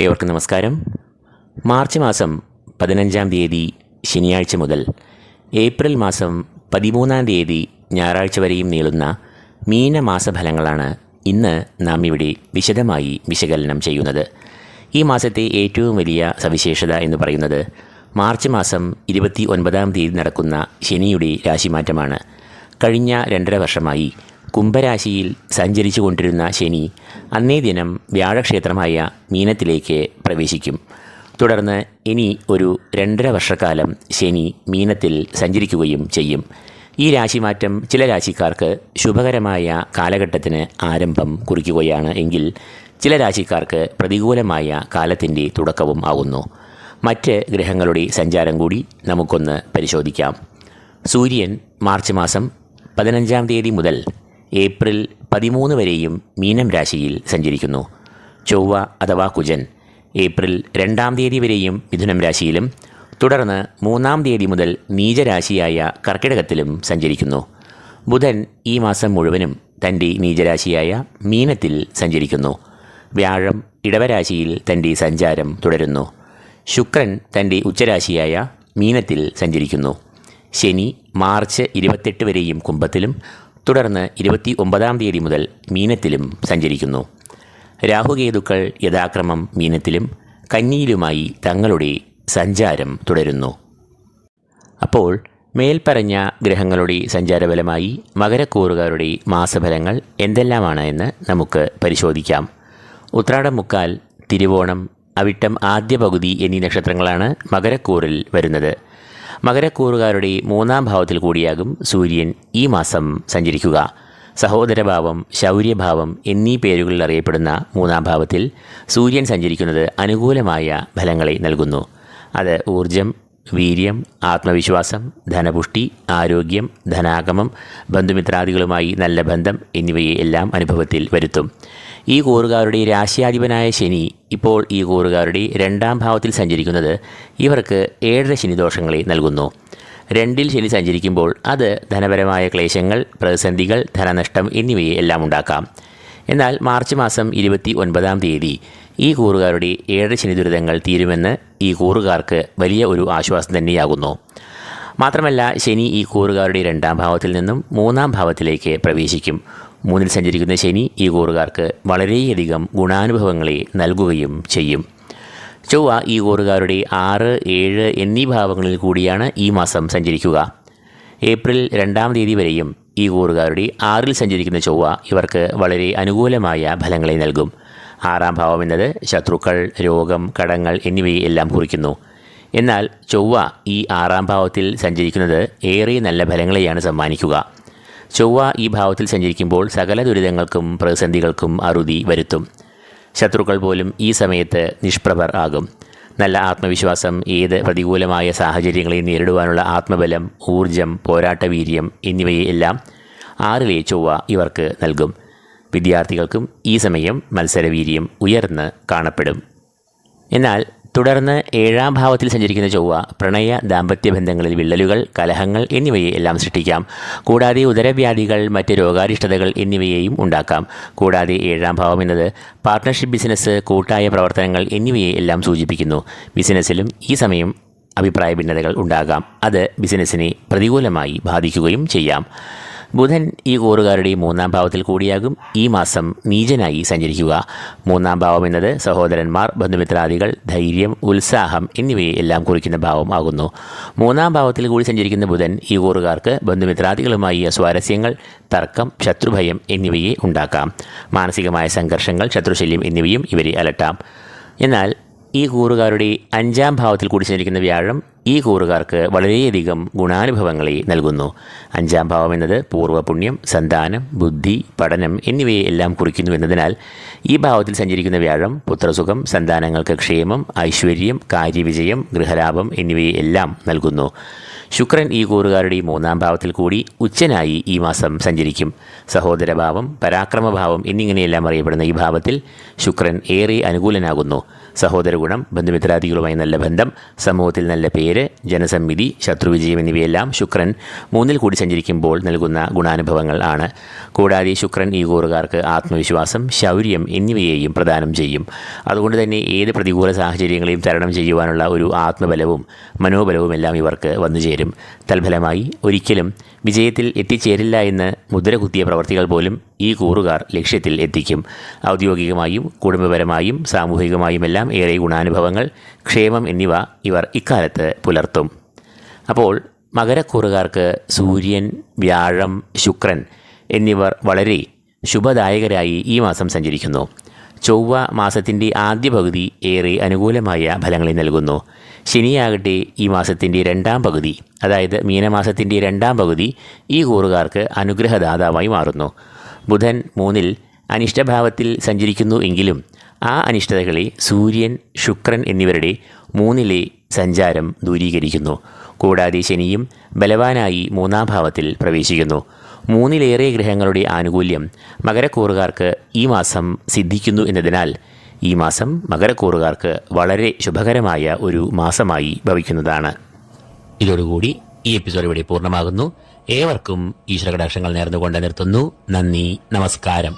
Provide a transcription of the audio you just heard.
ഏവർക്കും നമസ്കാരം. മാർച്ച് മാസം പതിനഞ്ചാം തീയതി ശനിയാഴ്ച മുതൽ ഏപ്രിൽ മാസം പതിമൂന്നാം തീയതി ഞായറാഴ്ച വരെയും നീളുന്ന മീനമാസ ഫലങ്ങളാണ് ഇന്ന് നാം ഇവിടെ വിശദമായി വിശകലനം ചെയ്യുന്നത്. ഈ മാസത്തെ ഏറ്റവും വലിയ സവിശേഷത എന്ന് പറയുന്നത് മാർച്ച് മാസം ഇരുപത്തി ഒൻപതാം തീയതി നടക്കുന്ന ശനിയുടെ രാശിമാറ്റമാണ്. കഴിഞ്ഞ രണ്ടര വർഷമായി കുംഭരാശിയിൽ സഞ്ചരിച്ചു കൊണ്ടിരുന്ന ശനി അന്നേ ദിനം വ്യാഴക്ഷേത്രമായ മീനത്തിലേക്ക് പ്രവേശിക്കും. തുടർന്ന് ഇനി ഒരു രണ്ടര വർഷക്കാലം ശനി മീനത്തിൽ സഞ്ചരിക്കുകയും ചെയ്യും. ഈ രാശിമാറ്റം ചില രാശിക്കാർക്ക് ശുഭകരമായ കാലഘട്ടത്തിന് ആരംഭം കുറിക്കുകയാണ് എങ്കിൽ ചില രാശിക്കാർക്ക് പ്രതികൂലമായ കാലത്തിന്റെ തുടക്കവും ആകുന്നു മറ്റ് ഗ്രഹങ്ങളുടെ സഞ്ചാരം കൂടി നമുക്കൊന്ന് പരിശോധിക്കാം. സൂര്യൻ മാർച്ച് മാസം പതിനഞ്ചാം തീയതി മുതൽ ഏപ്രിൽ പതിമൂന്ന് വരെയും മീനം രാശിയിൽ സഞ്ചരിക്കുന്നു. ചൊവ്വ അഥവാ കുജൻ. ഏപ്രിൽ രണ്ടാം തീയതി വരെയും മിഥുനം രാശിയിലും തുടർന്ന് മൂന്നാം തീയതി മുതൽ നീചരാശിയായ കർക്കിടകത്തിലും സഞ്ചരിക്കുന്നു. ബുധൻ ഈ മാസം മുഴുവനും തന്റെ നീചരാശിയായ മീനത്തിൽ സഞ്ചരിക്കുന്നു. വ്യാഴം ഇടവരാശിയിൽ തന്റെ സഞ്ചാരം തുടരുന്നു. ശുക്രൻ തന്റെ ഉച്ചരാശിയായ മീനത്തിൽ സഞ്ചരിക്കുന്നു. ശനി മാർച്ച് ഇരുപത്തെട്ട് വരെയും കുംഭത്തിലും തുടർന്ന് ഇരുപത്തി ഒമ്പതാം തീയതി മുതൽ മീനത്തിലും സഞ്ചരിക്കുന്നു. രാഹുകേതുക്കൾ യഥാക്രമം മീനത്തിലും കന്നിയിലുമായി തങ്ങളുടെ സഞ്ചാരം തുടരുന്നു. അപ്പോൾ മേൽപ്പറഞ്ഞ ഗ്രഹങ്ങളുടെ സഞ്ചാരബലമായി മകരക്കൂറുകാരുടെ മാസഫലങ്ങൾ എന്തെല്ലാമാണ് എന്ന് നമുക്ക് പരിശോധിക്കാം. ഉത്രാടം മുക്കാൽ തിരുവോണം അവിട്ടം ആദ്യ പകുതി എന്നീ നക്ഷത്രങ്ങളാണ് മകരക്കൂറിൽ വരുന്നത്. മകരക്കൂറുകാരുടെ മൂന്നാം ഭാവത്തിൽ കൂടിയാകും സൂര്യൻ ഈ മാസം സഞ്ചരിക്കുക. സഹോദരഭാവം ശൗര്യഭാവം എന്നീ പേരുകളിൽ അറിയപ്പെടുന്ന മൂന്നാം ഭാവത്തിൽ സൂര്യൻ സഞ്ചരിക്കുന്നത് അനുകൂലമായ ഫലങ്ങളെ നൽകുന്നു. അത് ഊർജം വീര്യം ആത്മവിശ്വാസം ധനപുഷ്ടി ആരോഗ്യം ധനാഗമം ബന്ധുമിത്രാദികളുമായി നല്ല ബന്ധം എന്നിവയെ എല്ലാം അനുഭവത്തിൽ വരുത്തും. ഈ കൂറുകാരുടെ രാശ്യാധിപനായ ശനി ഇപ്പോൾ ഈ കൂറുകാരുടെ രണ്ടാം ഭാവത്തിൽ സഞ്ചരിക്കുന്നത് ഇവർക്ക് ഏഴര ശനിദോഷങ്ങളെ നൽകുന്നു. രണ്ടിൽ ശനി സഞ്ചരിക്കുമ്പോൾ അത് ധനപരമായ ക്ലേശങ്ങൾ പ്രതിസന്ധികൾ ധനനഷ്ടം എന്നിവയെ എല്ലാം ഉണ്ടാക്കാം. എന്നാൽ മാർച്ച് മാസം ഇരുപത്തി ഒൻപതാം തീയതി ഈ കൂറുകാരുടെ ഏഴ് ശനി ദുരിതങ്ങൾ തീരുമെന്ന് ഈ കൂറുകാർക്ക് വലിയ ഒരു ആശ്വാസം തന്നെയാകുന്നു. മാത്രമല്ല ശനി ഈ കൂറുകാരുടെ രണ്ടാം ഭാവത്തിൽ നിന്നും മൂന്നാം ഭാവത്തിലേക്ക് പ്രവേശിക്കും. മൂന്നിൽ സഞ്ചരിക്കുന്ന ശനി ഈ കൂറുകാർക്ക് വളരെയധികം ഗുണാനുഭവങ്ങളെ നൽകുകയും ചെയ്യും. ചൊവ്വ ഈ കൂറുകാരുടെ ആറ് ഏഴ് എന്നീ ഭാവങ്ങളിൽ കൂടിയാണ് ഈ മാസം സഞ്ചരിക്കുക. ഏപ്രിൽ രണ്ടാം തീയതി വരെയും ഈ കൂറുകാരുടെ ആറിൽ സഞ്ചരിക്കുന്ന ചൊവ്വ ഇവർക്ക് വളരെ അനുകൂലമായ ഫലങ്ങളെ നൽകും. ആറാം ഭാവം എന്നത് ശത്രുക്കൾ രോഗം കടങ്ങൾ എന്നിവയെ എല്ലാം കുറിക്കുന്നു. എന്നാൽ ചൊവ്വ ഈ ആറാം ഭാവത്തിൽ സഞ്ചരിക്കുന്നത് ഏറെ നല്ല ഫലങ്ങളെയാണ് സമ്മാനിക്കുക. ചൊവ്വ ഈ ഭാവത്തിൽ സഞ്ചരിക്കുമ്പോൾ സകല ദുരിതങ്ങൾക്കും പ്രതിസന്ധികൾക്കും അറുതി വരുത്തും. ശത്രുക്കൾ പോലും ഈ സമയത്ത് നിഷ്പ്രഭർ ആകും. നല്ല ആത്മവിശ്വാസം ഏത് പ്രതികൂലമായ സാഹചര്യങ്ങളെ നേരിടുവാനുള്ള ആത്മബലം ഊർജം പോരാട്ടവീര്യം എന്നിവയെല്ലാം ആറിലെ ചൊവ്വ ഇവർക്ക് നൽകും. വിദ്യാർത്ഥികൾക്കും ഈ സമയം മത്സരവീര്യം ഉയർന്ന് കാണപ്പെടും. എന്നാൽ തുടർന്ന് ഏഴാം ഭാവത്തിൽ സഞ്ചരിക്കുന്ന ചൊവ്വ പ്രണയ ദാമ്പത്യ ബന്ധങ്ങളിൽ വിള്ളലുകൾ കലഹങ്ങൾ എന്നിവയെ എല്ലാം സൃഷ്ടിക്കാം. കൂടാതെ ഉദരവ്യാധികൾ മറ്റ് രോഗാരിഷ്ടതകൾ എന്നിവയെയും ഉണ്ടാക്കാം. കൂടാതെ ഏഴാം ഭാവം എന്നത് പാർട്ട്ണർഷിപ്പ് ബിസിനസ് കൂട്ടായ പ്രവർത്തനങ്ങൾ എന്നിവയെ എല്ലാം സൂചിപ്പിക്കുന്നു. ബിസിനസ്സിലും ഈ സമയം അഭിപ്രായ ഭിന്നതകൾ ഉണ്ടാകാം. അത് ബിസിനസ്സിനെ പ്രതികൂലമായി ബാധിക്കുകയും ചെയ്യാം. ബുധൻ ഈ കൂറുകാരുടെ മൂന്നാം ഭാവത്തിൽ കൂടിയാകും. ഈ മാസം നീചനായി സഞ്ചരിക്കുക. മൂന്നാം ഭാവം എന്നത് സഹോദരന്മാർ ബന്ധുമിത്രാദികൾ ധൈര്യം ഉത്സാഹം എന്നിവയെ എല്ലാം കുറിക്കുന്ന ഭാവം ആകുന്നു. മൂന്നാം ഭാവത്തിൽ കൂടി സഞ്ചരിക്കുന്ന ബുധൻ ഈ കൂറുകാർക്ക് ബന്ധുമിത്രാദികളുമായി സ്വാരസ്യങ്ങൾ തർക്കം ശത്രുഭയം എന്നിവയെ ഉണ്ടാക്കാം. മാനസികമായ സംഘർഷങ്ങൾ ശത്രുശല്യം എന്നിവയും ഇവരെ അലട്ടാം. എന്നാൽ ഈ കൂറുകാരുടെ അഞ്ചാം ഭാവത്തിൽ കൂടി സഞ്ചരിക്കുന്ന വ്യാഴം ഈ കൂറുകാർക്ക് വളരെയധികം ഗുണാനുഭവങ്ങളെ നൽകുന്നു. അഞ്ചാം ഭാവം എന്നത് പൂർവപുണ്യം സന്താനം ബുദ്ധി പഠനം എന്നിവയെ എല്ലാം കുറിക്കുന്നു എന്നതിനാൽ ഈ ഭാവത്തിൽ സഞ്ചരിക്കുന്ന വ്യാഴം പുത്രസുഖം സന്താനങ്ങൾക്ക് ക്ഷേമം ഐശ്വര്യം കാര്യവിജയം ഗൃഹലാഭം എന്നിവയെ എല്ലാം നൽകുന്നു. ശുക്രൻ ഈ കൂറുകാരുടെ മൂന്നാം ഭാവത്തിൽ കൂടി ഉച്ചനായി ഈ മാസം സഞ്ചരിക്കും. സഹോദരഭാവം പരാക്രമഭാവം എന്നിങ്ങനെയെല്ലാം അറിയപ്പെടുന്ന ഈ ഭാവത്തിൽ ശുക്രൻ ഏറെ അനുകൂലനാകുന്നു. സഹോദര ഗുണം ബന്ധുമിത്രാദികളുമായി നല്ല ബന്ധം സമൂഹത്തിൽ നല്ല പേര് ജനസമ്മിതി ശത്രുവിജയം എന്നിവയെല്ലാം ശുക്രൻ മൂന്നിൽ കൂടി സഞ്ചരിക്കുമ്പോൾ നൽകുന്ന ഗുണാനുഭവങ്ങൾ ആണ്. കൂടാതെ ശുക്രൻ ഈ കൂറുകാർക്ക് ആത്മവിശ്വാസം ശൗര്യം എന്നിവയെയും പ്രദാനം ചെയ്യും. അതുകൊണ്ട് തന്നെ ഏത് പ്രതികൂല സാഹചര്യങ്ങളെയും തരണം ചെയ്യുവാനുള്ള ഒരു ആത്മബലവും മനോബലവും എല്ലാം ഇവർക്ക് വന്നു ചേരും തൽഫലമായി ഒരിക്കലും വിജയത്തിൽ എത്തിച്ചേരില്ല എന്ന് മുദ്ര കുത്തിയ പ്രവർത്തികൾ പോലും ഈ കൂറുകാർ ലക്ഷ്യത്തിൽ എത്തിക്കും. ഔദ്യോഗികമായും കുടുംബപരമായും സാമൂഹികമായുമെല്ലാം ഏറെ ഗുണാനുഭവങ്ങൾ ക്ഷേമം എന്നിവ ഇവർ ഇക്കാലത്ത് പുലർത്തും. അപ്പോൾ മകരക്കൂറുകാർക്ക് സൂര്യൻ വ്യാഴം ശുക്രൻ എന്നിവർ വളരെ ശുഭദായകരായി ഈ മാസം സഞ്ചരിക്കുന്നു. ചൊവ്വ മാസത്തിന്റെ ആദ്യ പകുതി ഏറെ അനുകൂലമായ ഫലങ്ങളെ നൽകുന്നു. ശനിയാകട്ടെ ഈ മാസത്തിന്റെ രണ്ടാം പകുതി അതായത് മീനമാസത്തിന്റെ രണ്ടാം പകുതി ഈ കൂറുകാർക്ക് അനുഗ്രഹദാതാവായി മാറുന്നു. ബുധൻ മൂന്നിൽ അനിഷ്ടഭാവത്തിൽ സഞ്ചരിക്കുന്നു എങ്കിലും ആ അനിഷ്ടതകളെ സൂര്യൻ ശുക്രൻ എന്നിവരുടെ മൂന്നിലെ സഞ്ചാരം ദൂരീകരിക്കുന്നു. കൂടാതെ ശനിയും ബലവാനായി മൂന്നാം ഭാവത്തിൽ പ്രവേശിക്കുന്നു. മൂന്നിലേറെ ഗ്രഹങ്ങളുടെ ആനുകൂല്യം മകരക്കൂറുകാർക്ക് ഈ മാസം സിദ്ധിക്കുന്നു എന്നതിനാൽ ഈ മാസം മകരക്കൂറുകാർക്ക് വളരെ ശുഭകരമായ ഒരു മാസമായി ഭവിക്കുന്നതാണ്. ഇതോടുകൂടി ഈ എപ്പിസോഡ് ഇവിടെ പൂർണമാകുന്നു. ഏവർക്കും ഈശ്വരകടാക്ഷങ്ങൾ നേർന്നുകൊണ്ട് നിർത്തുന്നു. നന്ദി നമസ്കാരം.